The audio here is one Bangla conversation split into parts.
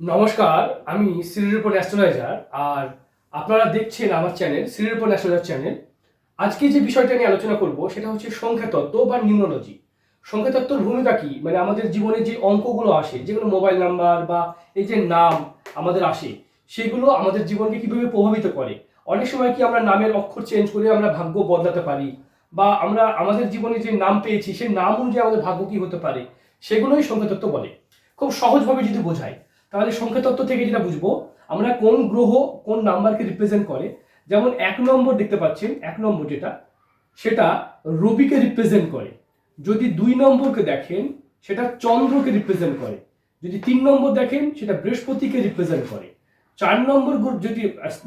নমস্কার, আমি শ্রীরূপন অ্যাস্ট্রোলজার আর আপনারা দেখছেন আমার চ্যানেল শ্রীরূপন অ্যাস্ট্রোলজার চ্যানেল। আজকে যে বিষয়টা নিয়ে আলোচনা করব সেটা হচ্ছে সংখ্যাতত্ত্ব বা নিউমোলজি সংখ্যাতত্ত্বর ভূমিকা কি? মানে আমাদের জীবনে যে অঙ্কগুলো আসে, যেগুলো মোবাইল নাম্বার বা এই যে নাম আমাদের আসে, সেগুলো আমাদের জীবনকে কীভাবে প্রভাবিত করে? অনেক সময় কি আমরা নামের অক্ষর চেঞ্জ করে আমরা ভাগ্য বদলাতে পারি? বা আমরা আমাদের জীবনে যে নাম পেয়েছি, সেই নাম অনুযায়ী আমাদের ভাগ্য কি হতে পারে? সেগুলোই সংখ্যাতত্ত্ব বলে। খুব সহজভাবে যদি বোঝায় তাহলে সংখ্যাতত্ত্ব থেকে যেটা বুঝব, আমরা কোন গ্রহ কোন নাম্বারকে রিপ্রেজেন্ট করে। যেমন এক নম্বর দেখতে পাচ্ছেন, এক নম্বর যেটা, সেটা রবিকে রিপ্রেজেন্ট করে। যদি দুই নম্বরকে দেখেন, সেটা চন্দ্রকে রিপ্রেজেন্ট করে। যদি তিন নম্বর দেখেন, সেটা বৃহস্পতিকে রিপ্রেজেন্ট করে। চার নম্বর যদি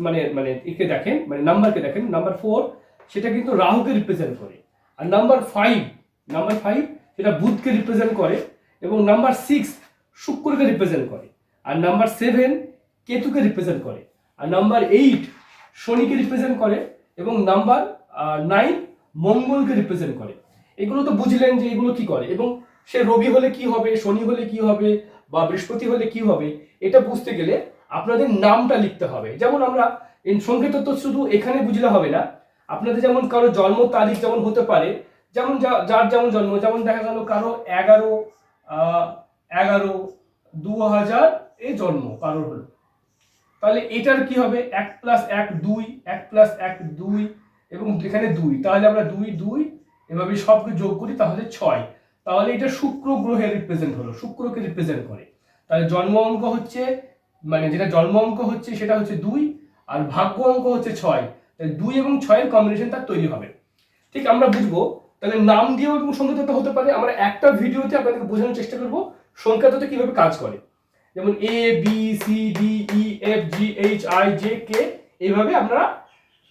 মানে মানে একে দেখেন মানে নাম্বারকে দেখেন, নাম্বার ফোর সেটা কিন্তু রাহুকে রিপ্রেজেন্ট করে। আর নাম্বার ফাইভ নাম্বার ফাইভ সেটা বুধকে রিপ্রেজেন্ট করে এবং নাম্বার সিক্স শুক্রকে রিপ্রেজেন্ট করে। আর নাম্বার সেভেন কেতুকে রিপ্রেজেন্ট করে। আর নাম্বার এইট শনিকে রিপ্রেজেন্ট করে এবং নাম্বার নাইন মঙ্গলকে রিপ্রেজেন্ট করে। এগুলো তো বুঝলেন যে এগুলো কি করে এবং সে রবি হলে কি হবে, শনি হলে কি হবে বা বৃহস্পতি হলে কি হবে, এটা বুঝতে গেলে আপনাদের নামটা লিখতে হবে। যেমন আমরা সংকেত তো শুধু এখানে বুঝলে হবে না, আপনাদের যেমন কারও জন্ম তারিখ যেমন হতে পারে, যেমন যার যেমন জন্ম, যেমন দেখা গেল কারও এগারো এগারো দু হাজার এ জন্ম, কারোর হলো। তাহলে এটার কি হবে? এক প্লাস এক দুই, এক প্লাস এক দুই এবং এখানে দুই। তাহলে আমরা দুই দুই এভাবে সবকে যোগ করি, তাহলে ছয়। তাহলে এটা শুক্র গ্রহের রিপ্রেজেন্ট হলো, শুক্রকে রিপ্রেজেন্ট করে। তাহলে জন্ম অঙ্ক হচ্ছে মানে যেটা জন্ম অঙ্ক হচ্ছে সেটা হচ্ছে দুই আর ভাগ্য অঙ্ক হচ্ছে ছয়। তাহলে দুই এবং ছয়ের কম্বিনেশন তার তৈরি হবে। ঠিক আমরা বুঝব। তাহলে নাম দিয়েও এবং সংখ্যাতত্ত্ব হতে পারে। আমরা একটা ভিডিওতে আপনাদেরকে বোঝানোর চেষ্টা করব সংখ্যাতত্ত্ব কীভাবে কাজ করে। যেমন A B C D E F G H I J K এইভাবে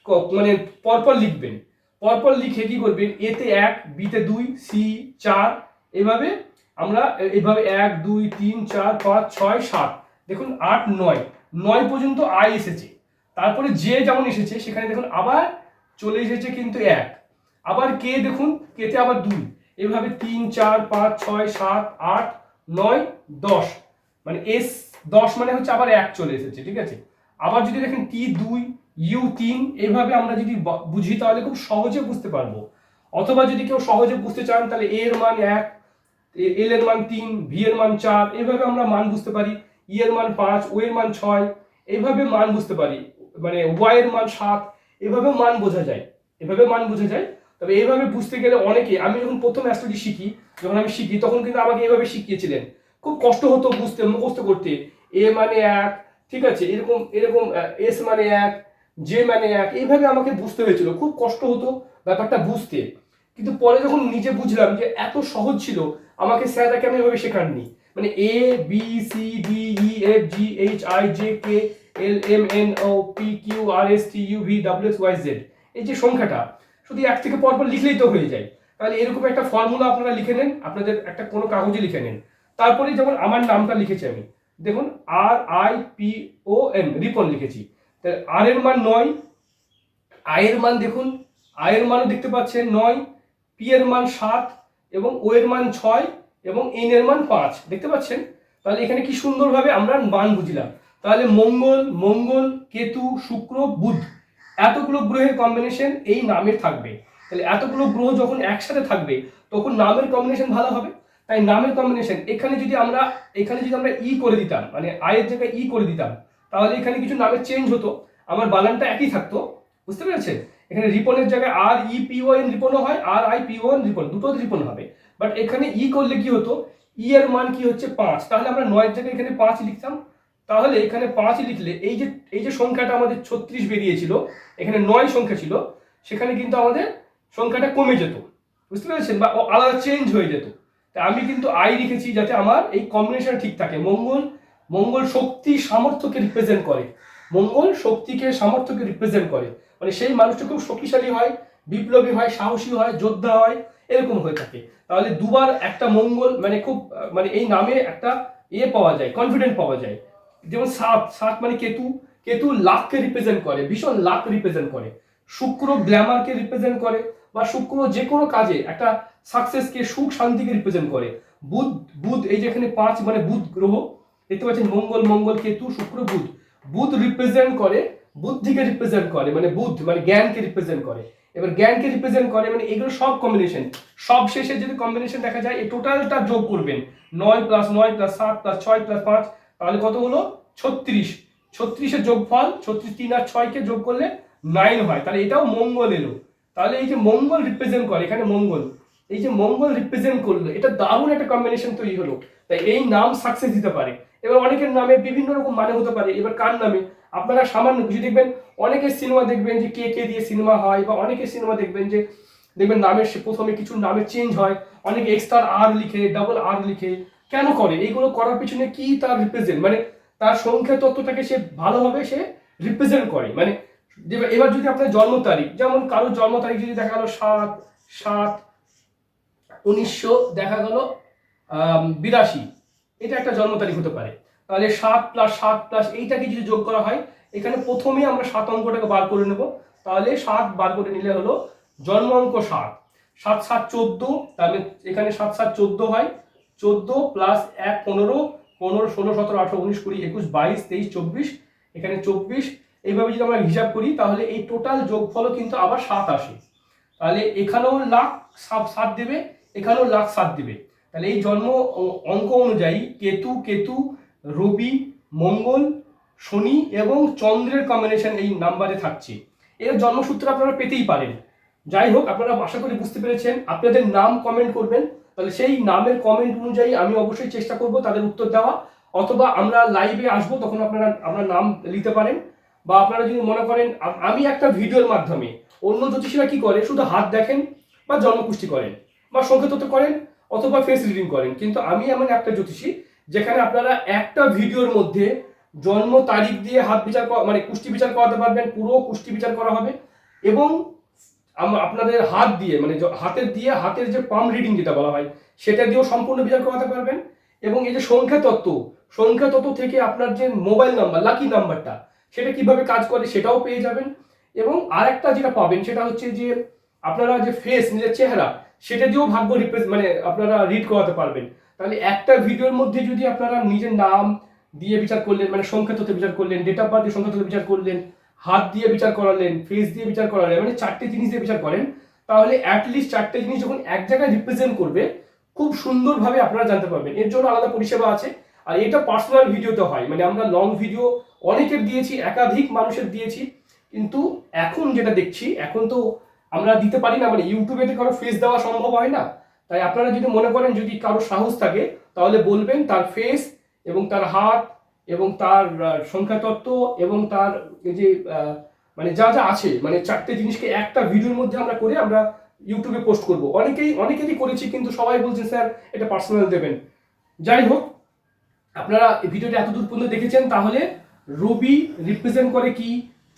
ক- মানে পরপর লিখবেন। পরপর লিখে কি করবেন? এতে এক বিতে দুই সি চার, এভাবে আমরা এইভাবে এক, দুই, তিন, চার, পাঁচ, ছয়, সাত। দেখুন, আট, নয়। নয় পর্যন্ত আই এসেছে। তারপরে যে যেমন এসেছে, সেখানে দেখুন আবার চলে এসেছে কিন্তু এক। আবার কে দেখুন কেতে আবার দুই। এভাবে তিন, চার, পাঁচ, ছয়, সাত, আট, নয়, দশ। মানে এস দশ মানে হচ্ছে আবার এক চলে এসেছে, ঠিক আছে? আবার যদি দেখেন টি দুই ইউ তিন, এইভাবে আমরা যদি বুঝি তাহলে খুব সহজে বুঝতে পারব। অথবা যদি কেউ সহজে বুঝতে চান, তাহলে এর মান এক এল এর মান তিন ভি এর মান চার, এইভাবে আমরা মান বুঝতে পারি। ই এর মান পাঁচ ও এর মান ছয়, এইভাবে মান বুঝতে পারি। মানে ওয়াই এর মান সাত এভাবে মান বোঝা যায়। এভাবে মান বোঝা যায়। তবে এইভাবে বুঝতে গেলে অনেকে, আমি যখন প্রথম অ্যাস্ট্রোলজি শিখি, যখন আমি শিখি, তখন কিন্তু আমাকে এইভাবে শিখিয়েছিলেন। খুব কষ্ট হতো বুঝতে, মুখস্থ করতে। এ মানে এক, ঠিক আছে? এরকম এরকম এস মানে এক জে মানে এক, এইভাবে আমাকে বুঝতে হয়েছিল। খুব কষ্ট হতো ব্যাপারটা বুঝতে। কিন্তু পরে যখন নিজে বুঝলাম যে এত সহজ ছিল, আমাকে স্যাররা কেন এভাবে শেখাননি। মানে A B C D E F G H I J K L M N O P Q R S T U V W X Y Z এই যে সংখ্যাটা, শুধু এক থেকে পরপর লিখলেই তো হয়ে যায়। তাহলে এরকম একটা ফর্মুলা আপনারা লিখে নেন। আপনাদের একটা কোনো কাগজে লিখে নেন। তারপরে যেমন আমার নামটা লিখেছি আমি, দেখুন R I P O N Ripon লিখেছি। তাহলে আর এর মান নয় আয়ের মান দেখুন আয়ের মানও দেখতে পাচ্ছেন নয় পি এর মান সাত, এবং ও এর মান ছয়, এবং এন এর মান পাঁচ। দেখতে পাচ্ছেন? তাহলে এখানে কি সুন্দরভাবে আমরা মান বুঝলাম। তাহলে মঙ্গল মঙ্গল, কেতু, শুক্র, বুধ, এতগুলো গ্রহের কম্বিনেশন এই নামের থাকবে। তাহলে এতগুলো গ্রহ যখন একসাথে থাকবে, তখন নামের কম্বিনেশন ভালো হবে? তাই নামের কম্বিনেশন এখানে যদি আমরা, এখানে যদি আমরা ই করে দিতাম মানে আয়ের জায়গায় ই করে দিতাম, তাহলে এখানে কিছু নামের চেঞ্জ হতো। আমার বানানটা একই থাকতো, বুঝতে পেরেছেন? এখানে রিপনের জায়গায় R E P O N রিপনও হয় R I P O N Ripon দুটো রিপন হবে। বাট এখানে ই করলে কি হতো? ই এর মান কি হচ্ছে পাঁচ। তাহলে আমরা নয়ের জায়গায় এখানে পাঁচ লিখতাম। তাহলে এখানে পাঁচ লিখলে, এই যে এই যে সংখ্যাটা আমাদের ছত্রিশ বেরিয়েছিল, এখানে নয় সংখ্যা ছিল, সেখানে কিন্তু আমাদের সংখ্যাটা কমে যেত। বুঝতে পেরেছেন? বা আলাদা চেঞ্জ হয়ে যেত। তা আমি কিন্তু আই লিখেছি যাতে আমার এই কম্বিনেশন ঠিক থাকে। মঙ্গল মঙ্গল শক্তি সামর্থ্যকে রিপ্রেজেন্ট করে। মঙ্গল শক্তিকে সামর্থ্যকে রিপ্রেজেন্ট করে। মানে সেই মানুষটা খুব শক্তিশালী হয়, বিপ্লবী হয়, সাহসী হয়, যোদ্ধা হয়, এরকম হয়ে থাকে। তাহলে দুবার একটা মঙ্গল মানে খুব মানে এই নামে একটা ইয়ে পাওয়া যায় কনফিডেন্ট পাওয়া যায়। যেমন সাত সাত মানে কেতু। কেতু লাখকে রিপ্রেজেন্ট করে, ভীষণ লাখ রিপ্রেজেন্ট করে। শুক্র গ্ল্যামারকে রিপ্রেজেন্ট করে বা শুক্র যে কোনো কাজে একটা সাকসেসকে সুখ শান্তিকে রিপ্রেজেন্ট করে। বুধ বুধ এই যেখানে পাঁচ মানে বুধ গ্রহ, দেখতে পাচ্ছেন মঙ্গল মঙ্গল, কেতু, শুক্র, বুধ। বুধ রিপ্রেজেন্ট করে, বুদ্ধিকে রিপ্রেজেন্ট করে মানে বুধ মানে জ্ঞানকে রিপ্রেজেন্ট করে। এবার জ্ঞানকে রিপ্রেজেন্ট করে মানে এগুলো সব কম্বিনেশন সব শেষে যদি কম্বিনেশন দেখা যায়, এই টোটালটা যোগ করবেন। নয় প্লাস নয় প্লাস সাত প্লাস ছয় প্লাস পাঁচ, তাহলে কত হলো? ছত্রিশ। ছত্রিশের যোগফল, ছত্রিশ তিন আর ছয়কে যোগ করলে নাইন হয়। তাহলে এটাও মঙ্গল এলো। তাহলে এই যে মঙ্গল রিপ্রেজেন্ট করে, এখানে মঙ্গল। এই যে মঙ্গল রিপ্রেজেন্ট করল, এটা দারুণ একটা কম্বিনেশন তৈরি হলো। তাই এই নাম সাকসেস দিতে পারে। এবার অনেকের নামে বিভিন্ন রকম মানে হতে পারে। এবার কার নামে? আপনারা সামান্য কিছু দেখবেন, অনেকের সিনেমা দেখবেন যে কে কে দিয়ে সিনেমা হয়, বা অনেকের সিনেমা দেখবেন যে, দেখবেন নামের প্রথমে কিছু নামে চেঞ্জ হয়। অনেকে এক্সট্রা আর লিখে ডাবল আর লিখে, কেন করে? এইগুলো করার পিছনে কি তার রিপ্রেজেন্ট মানে তার সংখ্যা তত্ত্বটাকে সে ভালোভাবে সে রিপ্রেজেন্ট করে। মানে এবার যদি আপনার জন্ম তারিখ, যেমন কারোর জন্ম তারিখ যদি দেখা গেল সাত সাত উনিশশো দেখা গেল বিরাশি। এটা একটা জন্ম তারিখ হতে পারে। তাহলে সাত প্লাস সাত প্লাস এইটাকে যদি যোগ করা হয়, এখানে প্রথমে আমরা সাত অঙ্কটাকে বার করে নেব। তাহলে সাত বার করে নিলে হলো জন্ম অঙ্ক সাত। সাত সাত চোদ্দ তাহলে এখানে সাত সাত চোদ্দ হয়। চোদ্দ প্লাস এক পনেরো পনেরো ষোলো সতেরো আঠারো উনিশ কুড়ি একুশ বাইশ তেইশ চব্বিশ, এখানে চব্বিশ। এইভাবে যদি আমরা হিসাব করি, তাহলে এই টোটাল যোগফলও কিন্তু আবার সাত আসে। তাহলে এখানেও লাখ সাত সাত দেবে এখানেও লাখ সাত দেবে। তাহলে এই জন্ম অঙ্ক অনুযায়ী কেতু কেতু, রবি, মঙ্গল, শনি এবং চন্দ্রের কম্বিনেশন এই নাম্বারে থাকছে। এর জন্মসূত্র আপনারা পেতেই পারেন। যাই হোক, আপনারা আশা করি বুঝতে পেরেছেন। আপনাদের নাম কমেন্ট করবেন। তাহলে সেই নামের কমেন্ট অনুযায়ী আমি অবশ্যই চেষ্টা করব তাদের উত্তর দেওয়া। অথবা আমরা লাইভে আসব, তখন আপনারা, আপনার নাম নিতে পারেন। বা আপনারা যদি মনে করেন আমি একটা ভিডিওর মাধ্যমে অন্য জ্যোতিষীরা কি করে? শুধু হাত দেখেন বা জন্মপুষ্টি করেন। বা সংকেত করেন অথবা ফেস রিডিং করেন। কিন্তু আমি এমন একটা জ্যোতিষী যেখানে আপনারা একটা ভিডিওর মধ্যে জন্ম তারিখ দিয়ে হাত বিচার মানে কুষ্টি বিচার করাতে পারবেন, পুরো কুষ্টি বিচার করা হবে এবং আপনাদের হাত দিয়ে মানে হাতের দিয়ে হাতের যে পাম রিডিং যেটা বলা হয়, সেটা দিয়েও সম্পূর্ণ বিচার করাতে পারবেন এবং এই যে সংখ্যা তত্ত্ব সংখ্যা তত্ত্ব থেকে আপনার যে মোবাইল নাম্বার লাকি নাম্বারটা সেটা কীভাবে কাজ করে সেটাও পেয়ে যাবেন। এবং আরেকটা যেটা পাবেন সেটা হচ্ছে যে আপনারা যে ফেস নিজের চেহারা সেটা দিয়েও ভাগ্য রিপ্রেস মানে আপনারা রিড করাতে পারবেন। তাহলে একটা ভিডিওর মধ্যে যদি আপনারা নিজের নাম দিয়ে বিচার করলেন মানে সংখ্যা তত্ত্বে বিচার করলেন ডেট অফ বার্থ দিয়ে সংখ্যা তত্ত্বে বিচার করলেন, হাত দিয়ে বিচার করালেন ফেস দিয়ে বিচার করালেন মানে চারটে জিনিস দিয়ে বিচার করেন, তাহলে অ্যাটলিস্ট চারটে জিনিস যখন এক জায়গায় রিপ্রেজেন্ট করবে, খুব সুন্দরভাবে আপনারা জানতে পারবেন। এর জন্য আলাদা পরিষেবা আছে। আর এটা পার্সোনাল ভিডিওতে হয়। মানে আমরা লং ভিডিও অনেকের দিয়েছি, একাধিক মানুষের দিয়েছি। কিন্তু এখন যেটা দেখছি, এখন তো আমরা দিতে পারি না মানে ইউটিউবে তো কারও ফেস দেওয়া সম্ভব হয় না তাই আপনারা যদি মনে করেন যদি কারও সাহস থাকে তাহলে বলবেন তার ফেস এবং তার হাত এবং তার আহ, সংখ্যাতত্ত্ব এবং তার যে মানে যা যা আছে মানে চারটে জিনিসকে একটা ভিডিওর মধ্যে আমরা করে আমরা ইউটিউবে পোস্ট করব। অনেকেই অনেকেরই করেছি কিন্তু সবাই বলছে স্যার এটা পার্সোনাল দেবেন। যাই হোক আপনারা ভিডিওটা এতদূর পর্যন্ত দেখেছেন তাহলে রবি রিপ্রেজেন্ট করে কি?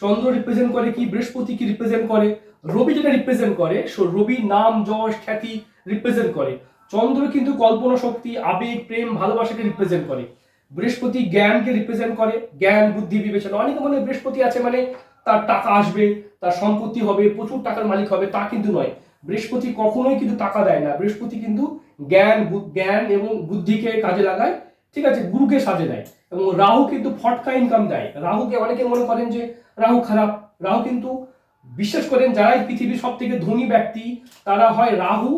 চন্দ্র রিপ্রেজেন্ট করে কি? বৃহস্পতি কি রিপ্রেজেন্ট করে? রবি যেটা রিপ্রেজেন্ট করে সো রবি নাম, যশ, খ্যাতি রিপ্রেজেন্ট করে। চন্দ্র কিন্তু কল্পনা শক্তি, আবেগ, প্রেম, ভালোবাসাকে রিপ্রেজেন্ট করে। বৃহস্পতি জ্ঞানকে রিপ্রেজেন্ট করে, জ্ঞান, বুদ্ধি, বিবেচনা। অনেকে মনে বৃহস্পতি আছে মানে তার টাকা আসবে, তার সম্পত্তি হবে, প্রচুর টাকার মালিক হবে, তা কিন্তু নয়। বৃহস্পতি কখনোই কিন্তু টাকা দেয় না। বৃহস্পতি কিন্তু জ্ঞান জ্ঞান এবং বুদ্ধিকে কাজে লাগায়। ঠিক আছে, গুরুকে সাজে দেয় এবং রাহু কিন্তু ফটকা ইনকাম দেয়। রাহুকে অনেকে মনে করেন যে রাহু খারাপ। রাহু কিন্তু বিশ্বাস করেন যারাই পৃথিবীর সব থেকে ধনী ব্যক্তি, তারা হয় রাহু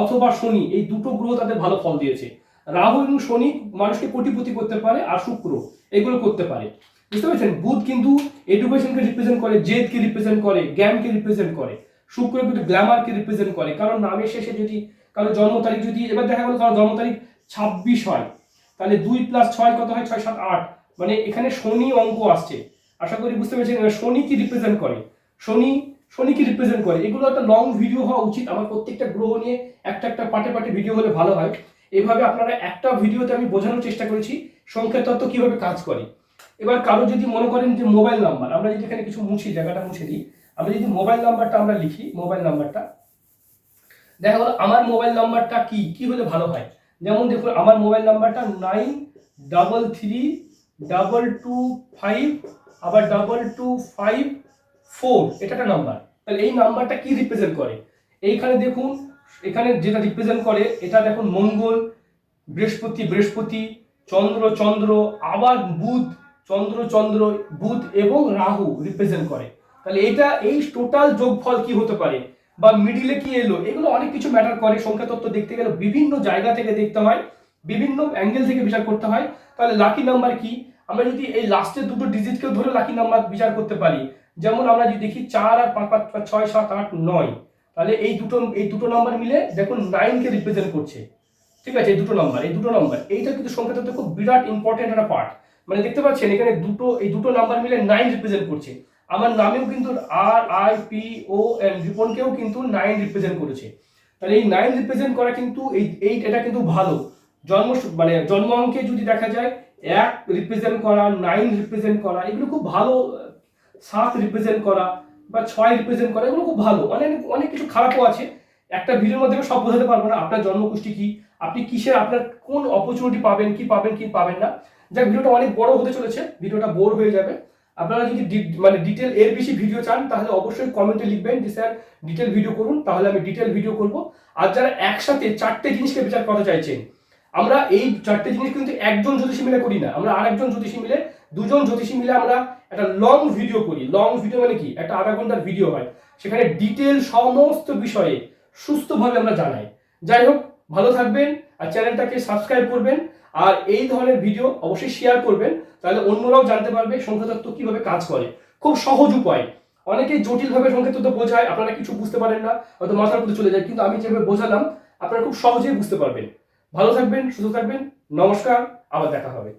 অথবা শনি। এই দুটো গ্রহ তাদের ভালো ফল দিয়েছে। রাহু এবং শনি মানুষকে কোটিপতি করতে পারে আর শুক্র এগুলো করতে পারে। বুঝতে পেরেছেন? বুধ কিন্তু এডুকেশনকে রিপ্রেজেন্ট করে জেদকে রিপ্রেজেন্ট করে জ্ঞানকে রিপ্রেজেন্ট করে, শুক্র কিন্তু গ্ল্যামারকে রিপ্রেজেন্ট করে। কারণ নামের শেষে যদি কারও জন্ম তারিখ যদি, এবার দেখা গেল কারও জন্ম তারিখ ছাব্বিশ হয়। তাহলে দুই প্লাস ছয় কত হয়? ছয়, সাত, আট। মানে এখানে শনি অঙ্ক আসছে। আশা করি বুঝতে এবার শনি কি রিপ্রেজেন্ট করে? শনি শনি কি রিপ্রেজেন্ট করে? এগুলো একটা লং ভিডিও হওয়া উচিত। আমার প্রত্যেকটা গ্রহ নিয়ে একটা একটা পাটে পাটে ভিডিও হলে ভালো হয়। এভাবে আপনারা একটা ভিডিওতে আমি বোঝানোর চেষ্টা করেছি সংখ্যা তত্ত্ব কীভাবে কাজ করে। এবার কারও যদি মনে করেন যে মোবাইল নাম্বার আমরা যদি এখানে কিছু মুছি, জায়গাটা মুছে দিই। আমরা যদি মোবাইল নাম্বারটা আমরা লিখি মোবাইল নাম্বারটা দেখা গেল, আমার মোবাইল নাম্বারটা কি? কি হলে ভালো হয়? যেমন দেখুন, আমার মোবাইল নাম্বারটা nine double three double two five, আবার ডাবল টু ফাইভ ফোর এটা একটা নাম্বার। তাহলে এই নাম্বারটা কি রিপ্রেজেন্ট করে? এইখানে দেখুন, এখানে যেটা রিপ্রেজেন্ট করে, এটা দেখুন মঙ্গল, বৃহস্পতি বৃহস্পতি, চন্দ্র চন্দ্র, আবার বুধ, চন্দ্র চন্দ্র, বুধ এবং রাহু রিপ্রেজেন্ট করে। তাহলে এটা, এই টোটাল যোগফল কি হতে পারে? বা মিডিলে কি এলো? এগুলো অনেক কিছু ম্যাটার করে। সংখ্যা তত্ত্ব দেখতে গেলে বিভিন্ন জায়গা থেকে দেখতে হয়, বিভিন্ন অ্যাঙ্গেল থেকে বিচার করতে হয়। তাহলে লাকি নাম্বার কি? আমরা যদি এই লাস্টের দুটো ডিজিটকেও ধরে লাকি নাম্বার বিচার করতে পারি, যেমন আমরা যদি দেখি চার আর পাঁচ পাঁচ ছয়, সাত, আট, নয়, তাহলে এই দুটো এই দুটো নাম্বার মিলে দেখুন নাইনকে রিপ্রেজেন্ট করছে। ঠিক আছে, এই দুটো নাম্বার এই দুটো নাম্বার এইটা কিন্তু সংখ্যা তত্ত্বে খুব বিরাট ইম্পর্টেন্ট একটা পার্ট মানে দেখতে পাচ্ছেন, এখানে দুটো, এই দুটো নাম্বার মিলে নাইন রিপ্রেজেন্ট করছে। আমার নামেও কিন্তু R I P O N রিপনকেও কিন্তু নাইন রিপ্রেজেন্ট করেছে। তাহলে এই নাইন রিপ্রেজেন্ট করা কিন্তু এই এই, এটা কিন্তু ভালো। জন্ম মানে জন্ম অঙ্কে যদি দেখা যায়, এক রিপ্রেজেন্ট করা নাইন রিপ্রেজেন্ট করা, এগুলো খুব ভালো, সাত রিপ্রেজেন্ট করা বা ছয় রিপ্রেজেন্ট করা, এগুলো খুব ভালো। অনেক অনেক কিছু খারাপও আছে। একটা ভিডিওর মধ্যে সব বোঝাতে পারব না, আপনার জন্মগোষ্ঠী কি, আপনি কিসের, আপনার কোন অপরচুনিটি পাবেন, কি পাবেন কি পাবেন না। যাক, ভিডিওটা অনেক বড় হতে চলেছে, ভিডিওটা বোর হয়ে যাবে। আপনারা যদি মানে ডিটেল এর বেশি ভিডিও চান, তাহলে অবশ্যই কমেন্টে লিখবেন যে, স্যার ডিটেল ভিডিও করুন, তাহলে আমি ডিটেল ভিডিও করব। আর যারা একসাথে চারটে জিনিসকে বিচার করতে চাইছেন, আমরা এই চারটে জিনিস কিন্তু একজন জ্যোতিষী মিলে করি না। আমরা আরেকজন জ্যোতিষী মিলে, দুজন জ্যোতিষী মিলে আমরা একটা লং ভিডিও করি। লং ভিডিও মানে কি? একটা আধা ঘণ্টার ভিডিও হয়। সেখানে ডিটেল সমস্ত বিষয়ে সুস্থভাবে আমরা জানাই। যাই হোক, ভালো থাকবেন আর চ্যানেলটাকে সাবস্ক্রাইব করবেন। আর এই ধরনের ভিডিও অবশ্যই শেয়ার করবেন, তাহলে অন্যরাও জানতে পারবে সংখ্যাতত্ত্ব কীভাবে কাজ করে। খুব সহজ উপায়। অনেকে জটিলভাবে সংখ্যাতত্ত্ব বোঝায়, আপনারা কিছু বুঝতে পারেন না, হয়তো মাথার মধ্যে চলে যায়, কিন্তু আমি যেভাবে বোঝালাম, আপনারা খুব সহজেই বুঝতে পারবেন। ভালো থাকবেন, সুস্থ থাকবেন, নমস্কার, আবার দেখা হবে।